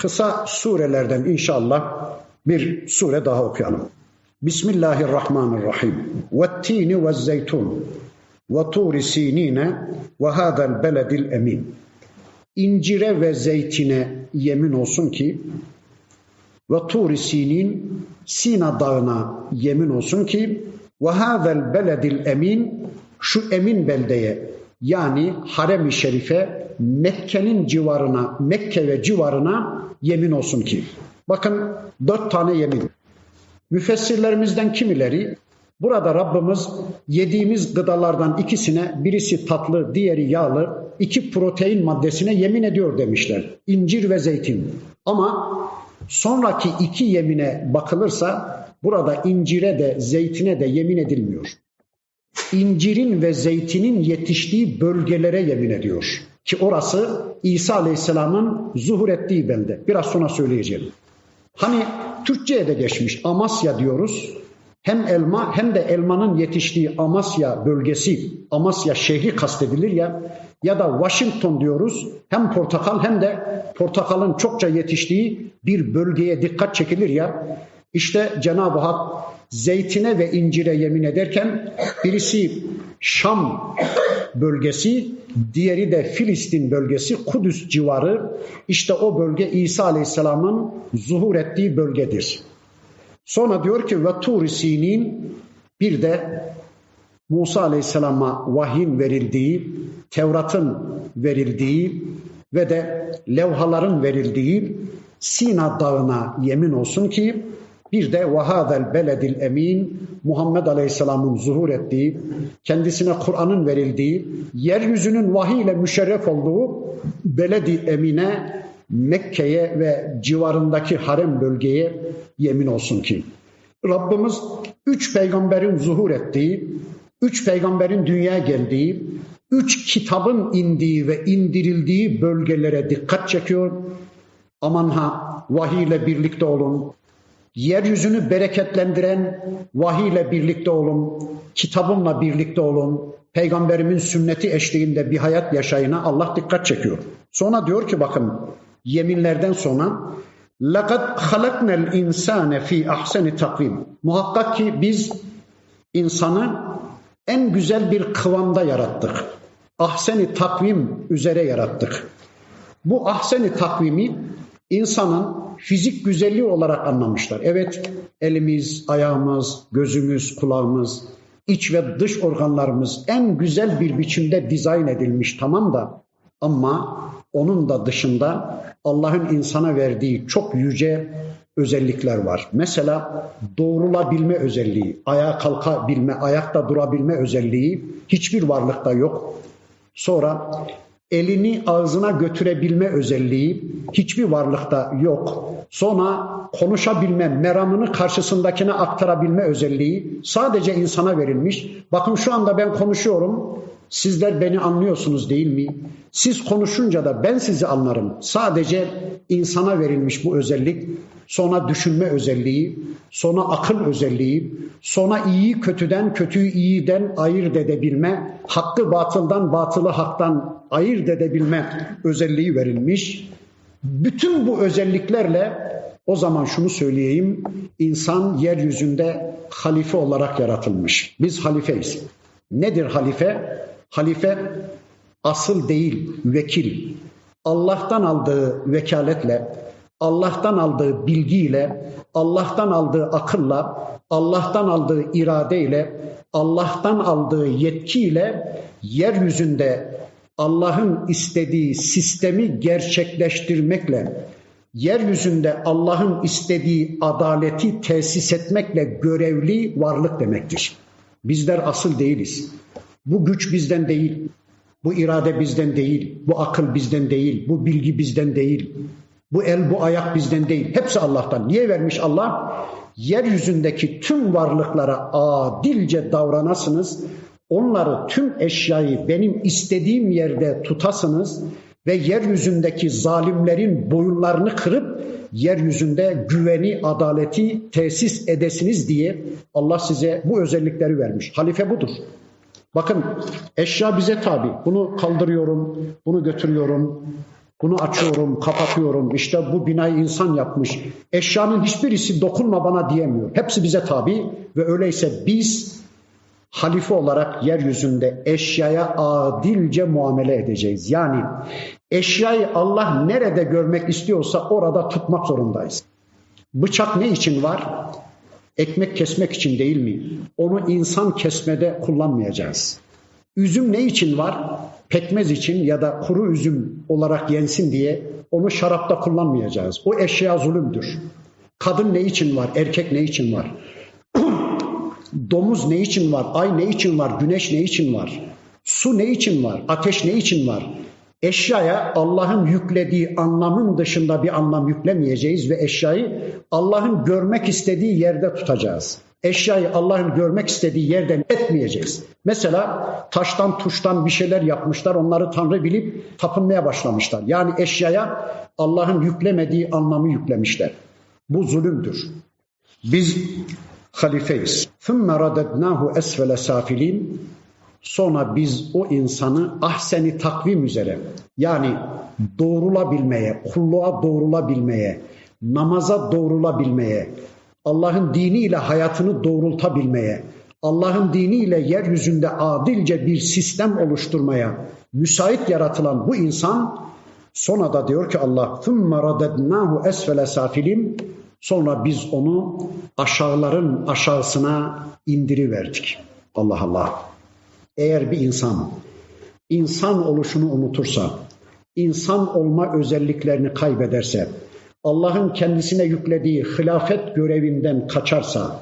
kısa surelerden inşallah bir sure daha okuyalım. Bismillahirrahmanirrahim. Vettini ve zeytun ve turi sinine ve hadel beledil emin. İncire ve zeytine yemin olsun ki ve turi sinin Sina dağına yemin olsun ki ve hadel beledil emin şu emin beldeye yani harem-i şerife Mekke'nin civarına, Mekke ve civarına yemin olsun ki. Bakın dört tane yemin. Müfessirlerimizden kimileri burada Rabbimiz yediğimiz gıdalardan ikisine birisi tatlı, diğeri yağlı, iki protein maddesine yemin ediyor demişler. İncir ve zeytin. Ama sonraki iki yemine bakılırsa burada incire de zeytine de yemin edilmiyor. İncirin ve zeytinin yetiştiği bölgelere yemin ediyor. Ki orası İsa Aleyhisselam'ın zuhur ettiği belde. Biraz sonra söyleyeceğim. Hani Türkçe'ye de geçmiş Amasya diyoruz. Hem elma hem de elmanın yetiştiği Amasya bölgesi, Amasya şehri kastedilir ya ya da Washington diyoruz. Hem portakal hem de portakalın çokça yetiştiği bir bölgeye dikkat çekilir ya. İşte Cenab-ı Hak zeytine ve incire yemin ederken birisi Şam bölgesi, diğeri de Filistin bölgesi, Kudüs civarı. İşte o bölge İsa Aleyhisselam'ın zuhur ettiği bölgedir. Sonra diyor ki ve Tur Sinin bir de Musa Aleyhisselam'a vahyin verildiği, Tevrat'ın verildiği ve de levhaların verildiği Sina Dağı'na yemin olsun ki bir de vahadel beledil emin Muhammed Aleyhisselam'ın zuhur ettiği, kendisine Kur'an'ın verildiği, yeryüzünün vahiy ile müşerref olduğu beledi emine Mekke'ye ve civarındaki harem bölgeye yemin olsun ki Rabbimiz üç peygamberin zuhur ettiği, üç peygamberin dünyaya geldiği, üç kitabın indiği ve indirildiği bölgelere dikkat çekiyor. Aman ha vahiy ile birlikte olun, Yeryüzünü bereketlendiren vahiy ile birlikte olun, kitabımla birlikte olun, peygamberimin sünneti eşliğinde bir hayat yaşayına Allah dikkat çekiyor. Sonra diyor ki bakın yeminlerden sonra لَقَدْ خَلَقْنَا الْاِنْسَانَ ف۪ي اَحْسَنِ takvim. Muhakkak ki biz insanı en güzel bir kıvamda yarattık. Ahseni takvim üzere yarattık. Bu ahseni takvimi insanın fizik güzelliği olarak anlamışlar. Evet elimiz, ayağımız, gözümüz, kulağımız, iç ve dış organlarımız en güzel bir biçimde dizayn edilmiş tamam da ama onun da dışında Allah'ın insana verdiği çok yüce özellikler var. Mesela doğrulabilme özelliği, ayağa kalkabilme, ayakta durabilme özelliği hiçbir varlıkta yok. Sonra elini ağzına götürebilme özelliği hiçbir varlıkta yok. Sonra konuşabilme, meramını karşısındakine aktarabilme özelliği sadece insana verilmiş. Bakın şu anda ben konuşuyorum. Sizler beni anlıyorsunuz değil mi? Siz konuşunca da ben sizi anlarım. Sadece insana verilmiş bu özellik. Sonra düşünme özelliği, sonra akıl özelliği, sonra iyiyi kötüden, kötüyü iyiden ayırt edebilme, hakkı batıldan, batılı haktan ayırt edebilme özelliği verilmiş. Bütün bu özelliklerle o zaman şunu söyleyeyim, insan yeryüzünde halife olarak yaratılmış. Biz halifeyiz. Nedir halife? Halife asıl değil, vekil. Allah'tan aldığı vekaletle, Allah'tan aldığı bilgiyle, Allah'tan aldığı akılla, Allah'tan aldığı iradeyle, Allah'tan aldığı yetkiyle yeryüzünde Allah'ın istediği sistemi gerçekleştirmekle, yeryüzünde Allah'ın istediği adaleti tesis etmekle görevli varlık demektir. Bizler asıl değiliz. Bu güç bizden değil. Bu irade bizden değil. Bu akıl bizden değil. Bu bilgi bizden değil. Bu el, bu ayak bizden değil. Hepsi Allah'tan. Niye vermiş Allah? Yeryüzündeki tüm varlıklara adilce davranasınız. Onları tüm eşyayı benim istediğim yerde tutasınız ve yeryüzündeki zalimlerin boyunlarını kırıp yeryüzünde güveni, adaleti tesis edesiniz diye Allah size bu özellikleri vermiş. Halife budur. Bakın eşya bize tabi. Bunu kaldırıyorum, bunu götürüyorum. Bunu açıyorum, kapatıyorum. İşte bu binayı insan yapmış. Eşyanın hiçbirisi dokunma bana diyemiyor. Hepsi bize tabi ve öyleyse biz halife olarak yeryüzünde eşyaya adilce muamele edeceğiz. Yani eşyayı Allah nerede görmek istiyorsa orada tutmak zorundayız. Bıçak ne için var? Ekmek kesmek için değil mi? Onu insan kesmede kullanmayacağız. Üzüm ne için var? Pekmez için ya da kuru üzüm olarak yensin diye onu şarapta kullanmayacağız. O eşya zulümdür. Kadın ne için var? Erkek ne için var? Domuz ne için var? Ay ne için var? Güneş ne için var? Su ne için var? Ateş ne için var? Eşyaya Allah'ın yüklediği anlamın dışında bir anlam yüklemeyeceğiz ve eşyayı Allah'ın görmek istediği yerde tutacağız. Eşyayı Allah'ın görmek istediği yerden etmeyeceğiz. Mesela taştan tuştan bir şeyler yapmışlar. Onları Tanrı bilip tapınmaya başlamışlar. Yani eşyaya Allah'ın yüklemediği anlamı yüklemişler. Bu zulümdür. Biz halifeyiz. ثُمَّ رَدَدْنَاهُ esfele safilin. Sonra biz o insanı ahseni takvim üzere yani doğrulabilmeye, kulluğa doğrulabilmeye, namaza doğrulabilmeye, Allah'ın diniyle hayatını doğrultabilmeye, Allah'ın diniyle yeryüzünde adilce bir sistem oluşturmaya müsait yaratılan bu insan sonra da diyor ki Allah ثُمَّ رَدَدْنَاهُ esfele safilin Sonra biz onu aşağıların aşağısına indiriverdik. Allah Allah. Eğer bir insan insan oluşunu unutursa, insan olma özelliklerini kaybederse, Allah'ın kendisine yüklediği hilafet görevinden kaçarsa,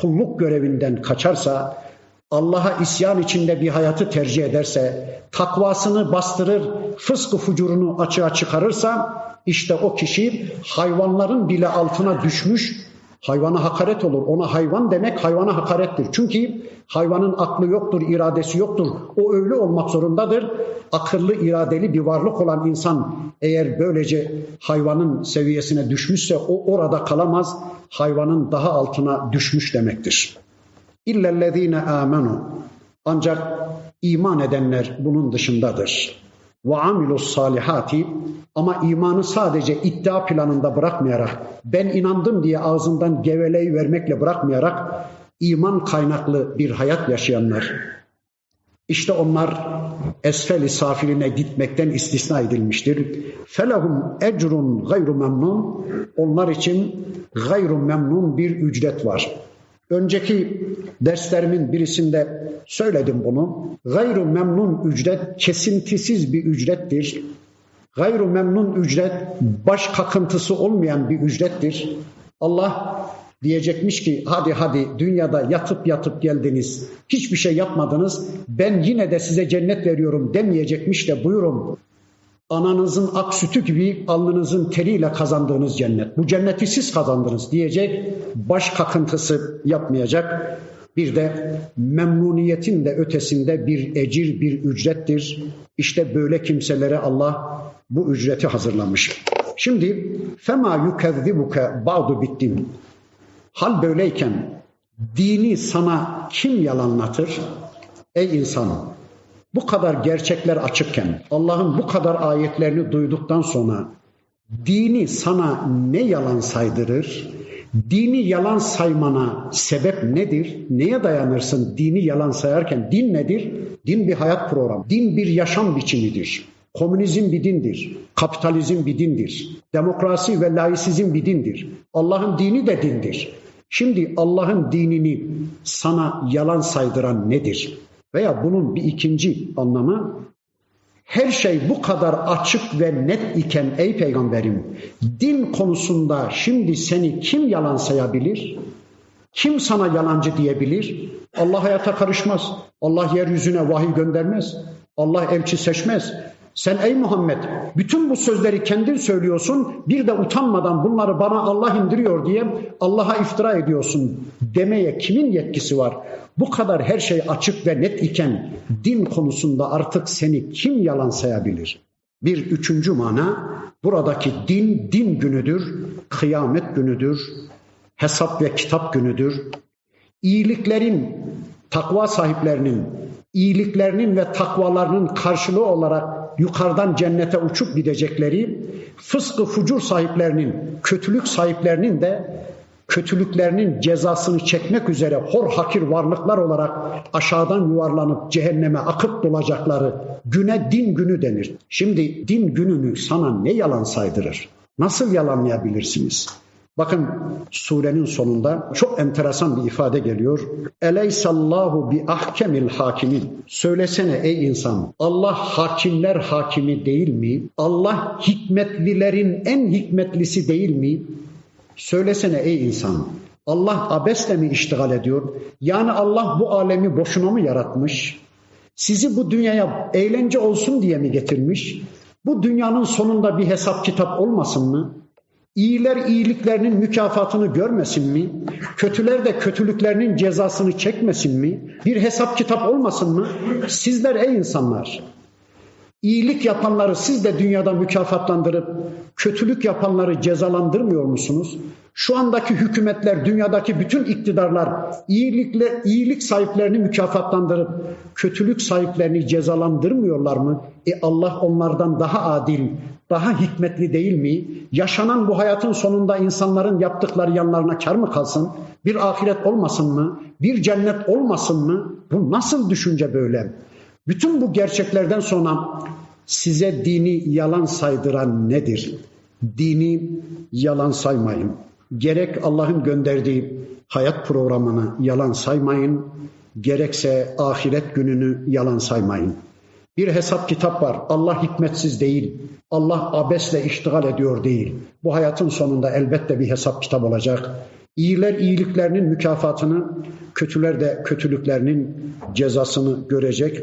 kulluk görevinden kaçarsa, Allah'a isyan içinde bir hayatı tercih ederse, takvasını bastırır, fıskı fucurunu açığa çıkarırsa, işte o kişi hayvanların bile altına düşmüş, hayvana hakaret olur. Ona hayvan demek hayvana hakarettir. Çünkü hayvanın aklı yoktur, iradesi yoktur. O öyle olmak zorundadır. Akıllı, iradeli bir varlık olan insan eğer böylece hayvanın seviyesine düşmüşse o orada kalamaz. Hayvanın daha altına düşmüş demektir. İllellezine amenu. Ancak iman edenler bunun dışındadır ve amilus salihati ama imanı sadece iddia planında bırakmayarak ben inandım diye ağzından geveleyi vermekle bırakmayarak iman kaynaklı bir hayat yaşayanlar. İşte onlar esfeli safiline gitmekten istisna edilmiştir. Felahum ecrun gayru memnun. Onlar için gayru memnun bir ücret var. Önceki derslerimin birisinde söyledim bunu. Gayru memnun ücret kesintisiz bir ücrettir. Gayru memnun ücret baş kakıntısı olmayan bir ücrettir. Allah diyecekmiş ki hadi hadi dünyada yatıp yatıp geldiniz. Hiçbir şey yapmadınız. Ben yine de size cennet veriyorum demeyecekmiş de buyurun. Ananızın ak sütü gibi alnınızın teriyle kazandığınız cennet. Bu cenneti siz kazandınız diyecek. Baş kakıntısı yapmayacak. Bir de memnuniyetin de ötesinde bir ecir, bir ücrettir. İşte böyle kimselere Allah bu ücreti hazırlamış. Şimdi fema yukezzibuke ba'du bittin. Hal böyleyken dini sana kim yalanlatır? Ey insan bu kadar gerçekler açıkken Allah'ın bu kadar ayetlerini duyduktan sonra dini sana ne yalan saydırır? Dini yalan saymana sebep nedir? Neye dayanırsın dini yalan sayarken? Din nedir? Din bir hayat programı. Din bir yaşam biçimidir. Komünizm bir dindir. Kapitalizm bir dindir. Demokrasi ve laisizm bir dindir. Allah'ın dini de dindir. Şimdi Allah'ın dinini sana yalan saydıran nedir? Veya bunun bir ikinci anlamı her şey bu kadar açık ve net iken ey peygamberim din konusunda şimdi seni kim yalan sayabilir? Kim sana yalancı diyebilir? Allah hayata karışmaz. Allah yeryüzüne vahiy göndermez. Allah elçi seçmez. Sen ey Muhammed bütün bu sözleri kendin söylüyorsun bir de utanmadan bunları bana Allah indiriyor diye Allah'a iftira ediyorsun demeye kimin yetkisi var? Bu kadar her şey açık ve net iken din konusunda artık seni kim yalan sayabilir? Bir üçüncü mana buradaki din din günüdür, kıyamet günüdür, hesap ve kitap günüdür. İyiliklerin, takva sahiplerinin, iyiliklerinin ve takvalarının karşılığı olarak yukarıdan cennete uçup gidecekleri, fıskı fucur sahiplerinin, kötülük sahiplerinin de kötülüklerinin cezasını çekmek üzere hor hakir varlıklar olarak aşağıdan yuvarlanıp cehenneme akıp dolacakları güne din günü denir. Şimdi din gününü sana ne yalan saydırır? Nasıl yalanlayabilirsiniz? Bakın surenin sonunda çok enteresan bir ifade geliyor. Eleysallahu bi ahkemil hakimin. Söylesene ey insan Allah hakimler hakimi değil mi? Allah hikmetlilerin en hikmetlisi değil mi? Söylesene ey insan. Allah abesle mi iştigal ediyor? Yani Allah bu alemi boşuna mı yaratmış? Sizi bu dünyaya eğlence olsun diye mi getirmiş? Bu dünyanın sonunda bir hesap kitap olmasın mı? İyiler iyiliklerinin mükafatını görmesin mi? Kötüler de kötülüklerinin cezasını çekmesin mi? Bir hesap kitap olmasın mı? Sizler ey insanlar, iyilik yapanları siz de dünyada mükafatlandırıp kötülük yapanları cezalandırmıyor musunuz? Şu andaki hükümetler, dünyadaki bütün iktidarlar iyilikle iyilik sahiplerini mükafatlandırıp kötülük sahiplerini cezalandırmıyorlar mı? E Allah onlardan daha adil, daha hikmetli değil mi? Yaşanan bu hayatın sonunda insanların yaptıkları yanlarına kar mı kalsın? Bir ahiret olmasın mı? Bir cennet olmasın mı? Bu nasıl düşünce böyle? Bütün bu gerçeklerden sonra size dini yalan saydıran nedir? Dini yalan saymayın. Gerek Allah'ın gönderdiği hayat programını yalan saymayın, gerekse ahiret gününü yalan saymayın. Bir hesap kitap var. Allah hikmetsiz değil. Allah abesle iştigal ediyor değil. Bu hayatın sonunda elbette bir hesap kitap olacak. İyiler iyiliklerinin mükafatını, kötüler de kötülüklerinin cezasını görecek.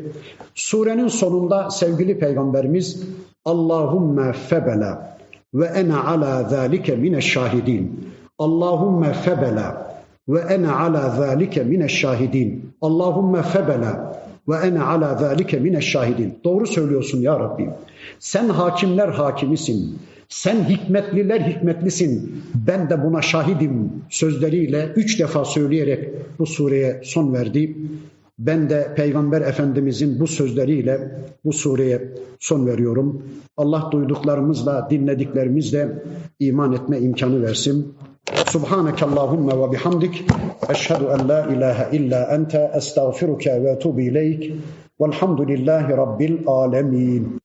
Surenin sonunda sevgili peygamberimiz Allahumme febela ve ene ala zalike mine şahidin. Allahumme febela ve ene ala zalike mine şahidin. Allahumme febela ve ene ala zalike mine şahidin. Doğru söylüyorsun ya Rabbim. Sen hakimler hakimisin. Sen hikmetliler hikmetlisin. Ben de buna şahidim sözleriyle üç defa söyleyerek bu sureye son verdi. Ben de Peygamber Efendimizin bu sözleriyle bu sureye son veriyorum. Allah duyduklarımızla, dinlediklerimizle iman etme imkanı versin. Allahumma ve bihamdik. Eşhedü en la ilahe illa ente estağfiruke ve etubu ileyk. Velhamdülillahi Rabbil alemin.